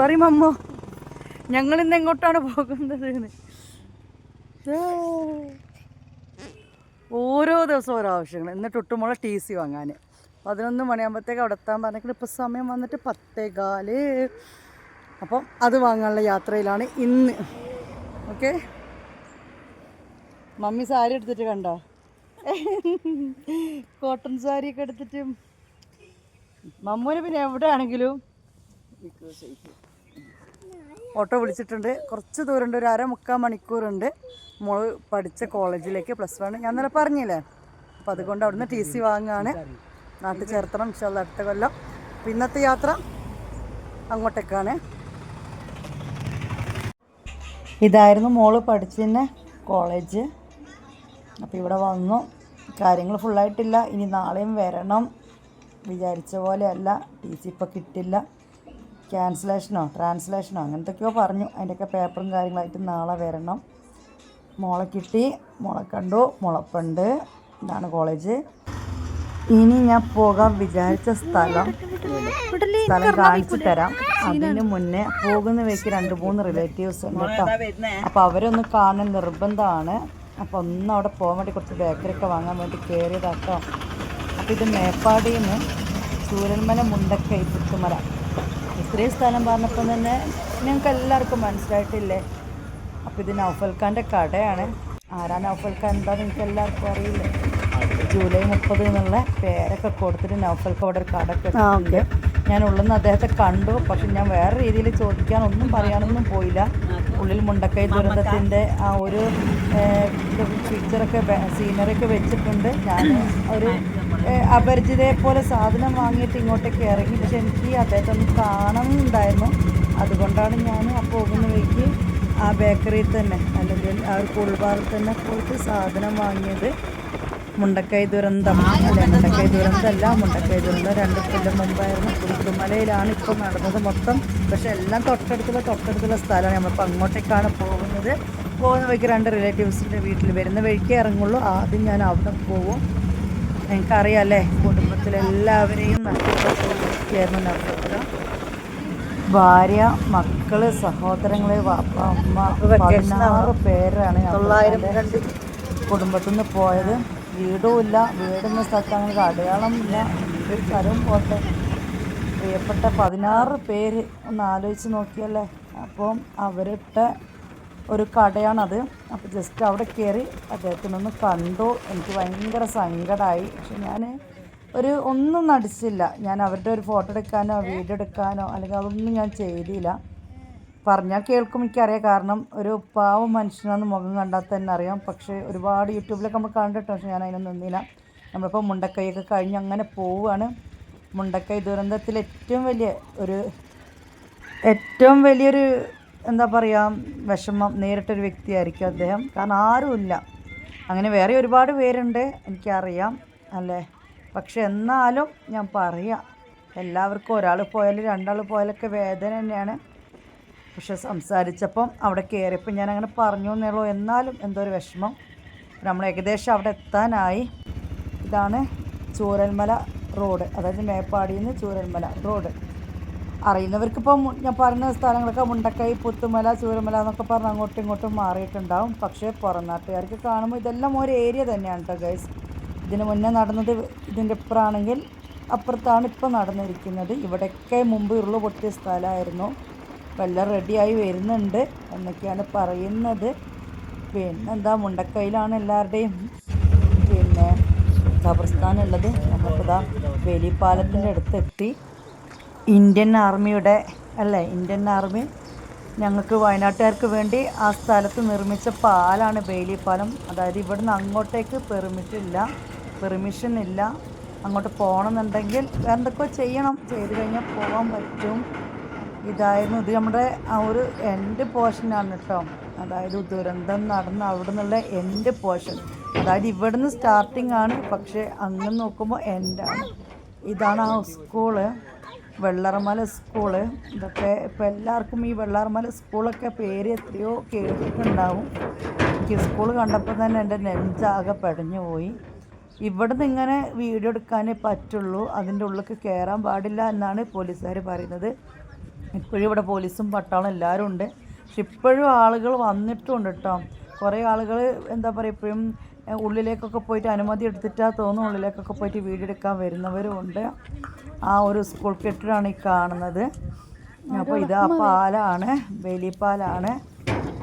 പറയും അമ്മോ ഞങ്ങൾ ഇന്ന് എങ്ങോട്ടാണ് പോകുന്നത്. ഓരോ ദിവസം ഓരോ ആവശ്യങ്ങൾ. എന്നിട്ട് ഒട്ടുമുള്ള ടി സി വാങ്ങാൻ പതിനൊന്ന് മണിയാകുമ്പോഴത്തേക്ക് അവിടെ എത്താൻ പറഞ്ഞിട്ട് ഇപ്പം സമയം വന്നിട്ട് പത്തേകാൽ അപ്പം അത് വാങ്ങാനുള്ള യാത്രയിലാണ് ഇന്ന്. ഓക്കെ? മമ്മി സാരി എടുത്തിട്ട് കണ്ടോ? കോട്ടൺ സാരിയൊക്കെ എടുത്തിട്ട്. മമ്മൂന് പിന്നെ എവിടെയാണെങ്കിലും. ഓട്ടോ വിളിച്ചിട്ടുണ്ട്. കുറച്ച് ദൂരമുണ്ട്. ഒരു അര മുക്കാൽ മണിക്കൂറുണ്ട്. മോൾ പഠിച്ച കോളേജിലേക്ക് പ്ലസ് വൺ ഞാൻ നല്ല പറഞ്ഞില്ലേ? അപ്പോൾ അതുകൊണ്ട് അവിടുന്ന് ടി സി വാങ്ങുകയാണ് നാട്ടിൽ ചേർത്തണം ഇൻഷാല്ല അടുത്ത കൊല്ലം. അപ്പം ഇന്നത്തെ യാത്ര അങ്ങോട്ടേക്കാണ്. ഇതായിരുന്നു മോൾ പഠിച്ചതിന്റെ കോളേജ്. അപ്പോൾ ഇവിടെ വന്നു. കാര്യങ്ങൾ ഫുള്ളായിട്ടില്ല ഇനി നാളെയും വരണം. വിചാരിച്ച പോലെയല്ല ടി സി ഇപ്പോൾ കിട്ടില്ല. ക്യാൻസലേഷനോ ട്രാൻസ്ലേഷനോ അങ്ങനത്തെയൊക്കെയോ പറഞ്ഞു. അതിന്റെയൊക്കെ പേപ്പറും കാര്യങ്ങളായിട്ട് നാളെ വരണം. മോളെ കിട്ടി. മോളെ കണ്ടു. മുളപ്പുണ്ട്. ഇതാണ് കോളേജ് ഇനി ഞാൻ പോകാൻ വിചാരിച്ച സ്ഥലം സ്ഥലം കാണിച്ചു തരാം. അതിന് മുന്നേ പോകുന്ന വഴിക്ക് രണ്ട് മൂന്ന് റിലേറ്റീവ്സ് ഉണ്ട് കേട്ടോ അപ്പോൾ അവരൊന്ന് കാണാൻ നിർബന്ധമാണ്. അപ്പോൾ ഒന്ന് അവിടെ പോകാൻ വേണ്ടി കുറച്ച് ബേക്കറി ഒക്കെ വാങ്ങാൻ വേണ്ടി കയറിയതാട്ടോ അപ്പോൾ ഇത് മേപ്പാടിയിൽ നിന്ന് ചൂരന്മല മുണ്ടക്കൈ പുത്തുമല. ഇത്രയും സ്ഥലം പറഞ്ഞപ്പം തന്നെ ഞങ്ങൾക്ക് എല്ലാവർക്കും മനസ്സിലായിട്ടില്ലേ? അപ്പോൾ ഇത് നൗഫൽ ഖാന്റെ കടയാണ്. ആരാ നൗഫൽ ഖാൻ എന്താണെന്ന് എനിക്ക് എല്ലാവർക്കും അറിയില്ല? ജൂലൈ മുപ്പത് എന്നുള്ള പേരൊക്കെ കൊടുത്തിട്ട് നൗഫൽക്ക് അവിടെ ഒരു ഇട്ടിട്ടുണ്ട് ഞാൻ ഉള്ളിൽ നിന്ന് അദ്ദേഹത്തെ കണ്ടു. പക്ഷെ ഞാൻ വേറെ രീതിയിൽ ചോദിക്കാനൊന്നും പറയാനൊന്നും പോയില്ല. ഉള്ളിൽ മുണ്ടക്കൈ ദുരന്തത്തിന്റെ ആ ഒരു പിക്ചറൊക്കെ സീനറിയൊക്കെ വെച്ചിട്ടുണ്ട്. ഞാൻ ഒരു അപരിചിതയെ പോലെ സാധനം വാങ്ങിയിട്ട് ഇങ്ങോട്ടേക്ക് ഇറങ്ങി. പക്ഷെ എനിക്ക് അദ്ദേഹത്തെ ഒന്ന് കാണണമെന്നുണ്ടായിരുന്നു അതുകൊണ്ടാണ് ഞാൻ ആ പോകുന്ന വഴിക്ക് ആ ബേക്കറിയിൽ തന്നെ അല്ലെങ്കിൽ ആ ഒരു കൂൾബാറിൽ തന്നെ പോയിട്ട് സാധനം വാങ്ങിയത് മുണ്ടക്കൈ ദുരന്തം. അല്ലെ മുണ്ടക്കൈ ദുരന്തമല്ല മുണ്ടക്കൈ ദുരന്തം രണ്ട് കൊല്ലം മുമ്പായിരുന്നു. കുരുക്കുമലയിലാണ് ഇപ്പോൾ നടന്നത് മൊത്തം. പക്ഷെ എല്ലാം തൊട്ടടുത്തുള്ള തൊട്ടടുത്തുള്ള സ്ഥലമാണ്. നമ്മളിപ്പോൾ അങ്ങോട്ടേക്കാണ് പോകുന്നത്. പോകുന്ന വഴിക്ക് രണ്ട് റിലേറ്റീവ്സിന്റെ വീട്ടിൽ വരുന്ന വഴിക്ക് ഇറങ്ങുള്ളൂ. ആദ്യം ഞാൻ അവിടെ പോകും. നിങ്ങൾക്കറിയാം അല്ലേ കുടുംബത്തിലെല്ലാവരെയും നഷ്ടപ്പെട്ടു നഷ്ടപ്പെട്ട ഭാര്യ മക്കൾ സഹോദരങ്ങൾ വാപ്പ അമ്മ പതിനാറ് പേരാണ് ഞങ്ങളുടെ കുടുംബത്തിൽ നിന്ന് പോയത്. വീടും ഇല്ല വീടുന്ന സ്ഥലത്ത് അങ്ങനെ അടയാളം ഇല്ല ഒരു സ്ഥലവും പോട്ടെ പ്രിയപ്പെട്ട പതിനാറ് പേര് ഒന്ന് ആലോചിച്ച് നോക്കിയല്ലേ? അപ്പം അവരിട്ട ഒരു കടയാണത്. അപ്പോൾ ജസ്റ്റ് അവിടെ കയറി അദ്ദേഹത്തിനൊന്ന് കണ്ടു. എനിക്ക് ഭയങ്കര സങ്കടമായി പക്ഷെ ഞാൻ ഒരു ഒന്നും നടിച്ചില്ല. ഞാൻ അവരുടെ ഒരു ഫോട്ടോ എടുക്കാനോ വീഡിയോ എടുക്കാനോ അല്ലെങ്കിൽ അതൊന്നും ഞാൻ ചെയ്തില്ല. പറഞ്ഞാൽ കേൾക്കും എനിക്കറിയാം. കാരണം ഒരു പാവ മനുഷ്യനാന്ന് മുഖം കണ്ടാൽ തന്നെ അറിയാം. പക്ഷേ ഒരുപാട് യൂട്യൂബിലൊക്കെ നമ്മൾ കണ്ടിട്ട് പക്ഷേ ഞാൻ അതിനൊന്നും നിന്നില്ല. നമ്മളിപ്പോൾ മുണ്ടക്കൈയൊക്കെ കഴിഞ്ഞ് അങ്ങനെ പോവുകയാണ്. മുണ്ടക്കൈ ദുരന്തത്തിൽ ഏറ്റവും വലിയ ഒരു ഏറ്റവും വലിയൊരു എന്താ പറയുക വിഷമം നേരിട്ടൊരു വ്യക്തിയായിരിക്കും അദ്ദേഹം. കാരണം ആരുമില്ല. അങ്ങനെ വേറെ ഒരുപാട് പേരുണ്ട് എനിക്കറിയാം അല്ലേ? പക്ഷെ എന്നാലും ഞാൻ പറയാം എല്ലാവർക്കും ഒരാൾ പോയാലും രണ്ടാൾ പോയാലൊക്കെ വേദന തന്നെയാണ്. പക്ഷെ സംസാരിച്ചപ്പം അവിടെ കയറിയപ്പോൾ ഞാൻ അങ്ങനെ പറഞ്ഞു എന്നുള്ളൂ എന്നാലും എന്തോ ഒരു വിഷമം. നമ്മൾ ഏകദേശം അവിടെ എത്താനായി. ഇതാണ് ചൂരൽമല റോഡ്. അതായത് മേപ്പാടിയിൽ നിന്ന് ചൂരൽമല റോഡ്. അറിയുന്നവർക്കിപ്പം ഞാൻ പറഞ്ഞ സ്ഥലങ്ങളൊക്കെ മുണ്ടക്കൈ പുത്തുമല ചൂരമല എന്നൊക്കെ പറഞ്ഞ് അങ്ങോട്ടും ഇങ്ങോട്ടും മാറിയിട്ടുണ്ടാവും. പക്ഷേ പുറം നാട്ടുകാർക്ക് കാണുമ്പോൾ ഇതെല്ലാം ഒരു ഏരിയ തന്നെയാണ് കേട്ടോ ഗൈസ് ഇതിന് മുന്നേ നടന്നത് ഇതിന്റെ ഇപ്പുറമാണെങ്കിൽ അപ്പുറത്താണ് ഇപ്പോൾ നടന്നിരിക്കുന്നത്. ഇവിടെയൊക്കെ മുമ്പ് ഉരുൾ പൊട്ടിയ സ്ഥലമായിരുന്നു. വെള്ളം റെഡിയായി വരുന്നുണ്ട് എന്നൊക്കെയാണ് പറയുന്നത്. പിന്നെന്താ മുണ്ടക്കൈയിലാണ് എല്ലാവരുടെയും പിന്നെ ഖബർസ്ഥാനുള്ളത്. നമ്മളിപ്പോൾ ഇതാ വേലിപ്പാലത്തിന്റെ അടുത്തെത്തി. ഇന്ത്യൻ ആർമിയുടെ അല്ലേ ഇന്ത്യൻ ആർമി ഞങ്ങൾക്ക് വയനാട്ടുകാർക്ക് വേണ്ടി ആ സ്ഥലത്ത് നിർമ്മിച്ച പാലാണ് ബെയിലി പാലം. അതായത് ഇവിടുന്ന് അങ്ങോട്ടേക്ക് പെർമിറ്റ് ഇല്ല പെർമിഷൻ ഇല്ല. അങ്ങോട്ട് പോകണമെന്നുണ്ടെങ്കിൽ എന്തൊക്കെ ചെയ്യണം. ചെയ്ത് കഴിഞ്ഞാൽ പോകാൻ പറ്റും. ഇതായിരുന്നു ഇത് നമ്മുടെ ആ ഒരു എന്റെ പോർഷനാണ് കേട്ടോ. അതായത് ദുരന്തം നടന്ന് അവിടെ നിന്നുള്ള എന്റെ പോർഷൻ അതായത് ഇവിടുന്ന് സ്റ്റാർട്ടിംഗ് ആണ് പക്ഷേ അങ്ങ് നോക്കുമ്പോൾ എന്റെ ഇതാണ് ആ സ്കൂൾ വെള്ളറമല സ്കൂൾ ഇതൊക്കെ ഇപ്പം എല്ലാവർക്കും ഈ വെള്ളറമല സ്കൂളൊക്കെ പേര് എത്രയോ കേട്ടിട്ടുണ്ടാവും. എനിക്ക് സ്കൂൾ കണ്ടപ്പോൾ തന്നെ എന്റെ നെഞ്ചാകെ പടഞ്ഞു പോയി. ഇവിടുന്ന് ഇങ്ങനെ വീഡിയോ എടുക്കാനേ പറ്റുള്ളൂ. അതിന്റെ ഉള്ളിലേക്ക് കയറാൻ പാടില്ല എന്നാണ് പോലീസുകാർ പറയുന്നത്. ഇപ്പോഴും ഇവിടെ പോലീസും പട്ടാളം എല്ലാവരും ഉണ്ട്. പക്ഷെ ഇപ്പോഴും ആളുകൾ വന്നിട്ടുണ്ട് കേട്ടോ കുറേ ആളുകൾ എന്താ പറയുക ഇപ്പോഴും ഉള്ളിലേക്കൊക്കെ പോയിട്ട് അനുമതി എടുത്തിട്ടാ തോന്നുന്നു. ഉള്ളിലേക്കൊക്കെ പോയിട്ട് വീടെടുക്കാൻ വരുന്നവരും ഉണ്ട്. ആ ഒരു സ്കൂൾ കെട്ടിടമാണ് ഈ കാണുന്നത്. അപ്പോൾ ഇത് പാലാണ് വേലിപ്പാലാണ്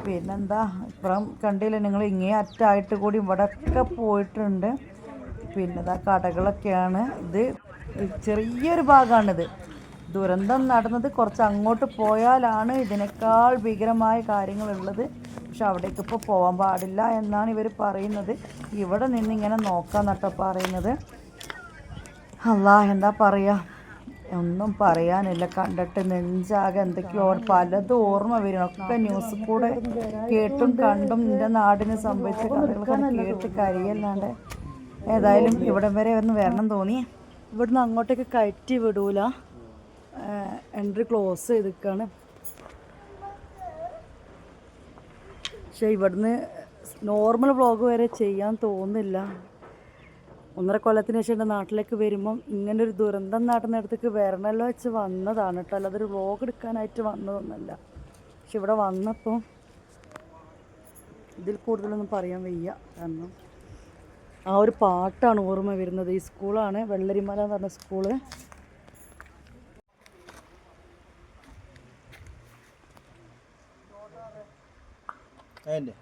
പിന്നെന്താ ഇപ്പുറം കണ്ടില്ല നിങ്ങൾ ഇങ്ങേ അറ്റായിട്ട് കൂടി ഇവിടെയൊക്കെ പോയിട്ടുണ്ട്. പിന്നെ ഇതാ കടകളൊക്കെയാണ്. ഇത് ചെറിയൊരു ഭാഗമാണിത് ദുരന്തം നടന്നത് കുറച്ച് അങ്ങോട്ട് പോയാലാണ് ഇതിനേക്കാൾ ഭീകരമായ കാര്യങ്ങളുള്ളത്. പക്ഷെ അവിടേക്ക് ഇപ്പോൾ പോകാൻ പാടില്ല എന്നാണ് ഇവർ പറയുന്നത്. ഇവിടെ നിന്ന് ഇങ്ങനെ നോക്കാന്നട്ടോ പറയുന്നത്. അല്ലാ എന്താ പറയുക ഒന്നും പറയാനില്ല. കണ്ടിട്ട് നെഞ്ചാകെ എന്തൊക്കെയോ പലതും ഓർമ്മ വരും. ഒക്കെ ന്യൂസ് കൂടെ കേട്ടും കണ്ടും നിന്റെ നാടിന് സംഭവിച്ച കഥകളൊക്കെ കേട്ട് കരിയല്ലാണ്ട്. ഏതായാലും ഇവിടം വരെ ഒന്ന് വരണം തോന്നി. ഇവിടുന്ന് അങ്ങോട്ടേക്ക് കയറ്റി വിടൂല. എൻട്രി ക്ലോസ് ചെയ്തിക്കാണ്. പക്ഷെ ഇവിടുന്ന് നോർമൽ വ്ളോഗ് വരെ ചെയ്യാൻ തോന്നുന്നില്ല. ഒന്നര കൊല്ലത്തിന് ശേഷം എന്റെ നാട്ടിലേക്ക് വരുമ്പം ഒരു ദുരന്തം നടന്നിടത്തേക്ക് വരണമല്ലോ വെച്ച് വന്നതാണ് കേട്ടോ. അല്ലാതെ ഒരു വ്ളോഗ് എടുക്കാനായിട്ട് വന്നതൊന്നുമല്ല. പക്ഷെ ഇവിടെ വന്നപ്പോൾ ഇതിൽ കൂടുതലൊന്നും പറയാൻ വയ്യ. കാരണം ആ ഒരു പാട്ടാണ് ഓർമ്മ വരുന്നത്. ഈ സ്കൂളാണ് വെള്ളരിമല എന്ന് പറഞ്ഞ സ്കൂൾ അതിന്റെ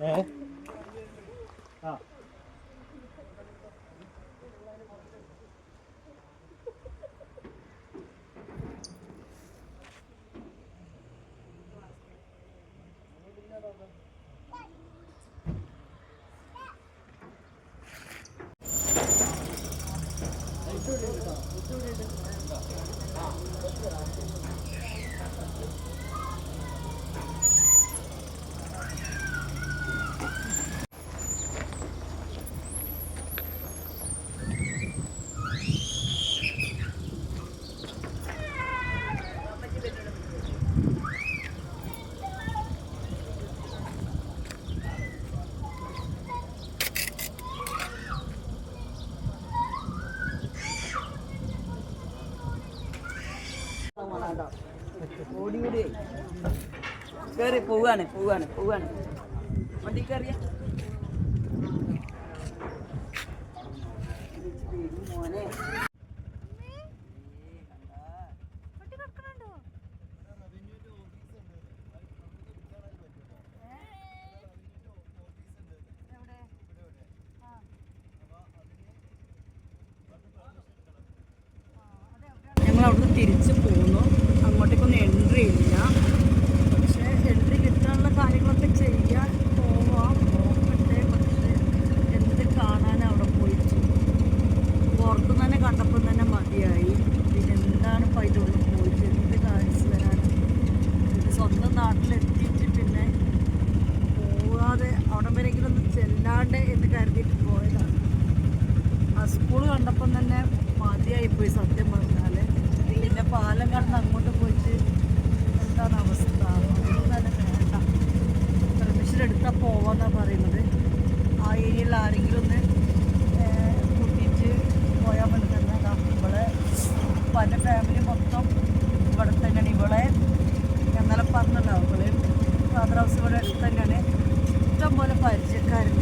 ഏ ആ ഓടി ഓടി കയറി പോവാണ് പോവാണ് പോവാണ് വണ്ടി കയറിയ മോനെ. ഞങ്ങൾ അവിടുന്ന് തിരിച്ചു പോന്നു അങ്ങോട്ടേക്കൊന്നും എൻട്രി ഇല്ല പക്ഷേ എൻട്രി കിട്ടാനുള്ള കാര്യങ്ങളൊക്കെ ചെയ്യാൻ പോവാം നോക്കട്ടെ പക്ഷേ എന്ത് കാണാൻ അവിടെ പോയിട്ട് പുറത്തുനിന്ന് തന്നെ കണ്ടപ്പോൾ തന്നെ മതിയായി. പിന്നെ എന്താണ് ഇപ്പോൾ ഉള്ളിൽ പോയിട്ട് എന്ത് കാണിച്ചു തരാനാണ് പിന്നെ സ്വന്തം നാട്ടിലെത്തിയിട്ട് പിന്നെ പോവാതെ അവിടെ വരെങ്കിലും ഒന്ന് ചെല്ലാണ്ട് എന്ന് കരുതിയിട്ട് പോയതാണ്. ആ സ്കൂൾ കണ്ടപ്പം തന്നെ മതിയായി പോയി സത്യം പറഞ്ഞാൽ പിന്നെ പാലം കടന്ന് അങ്ങോട്ട് പോയിട്ട് എന്താണ് അവസ്ഥ? അതൊന്നും തന്നെ വേണ്ട. പെർമിഷൻ എടുത്താൽ പോവാന്നാണ് പറയുന്നത്. ആ ഏരിയയിൽ ആരെങ്കിലും ഹൗസ് ഇവിടെ തന്നെയാണ്. ഇഷ്ടംപോലെ പരിചയക്കാരുണ്ട്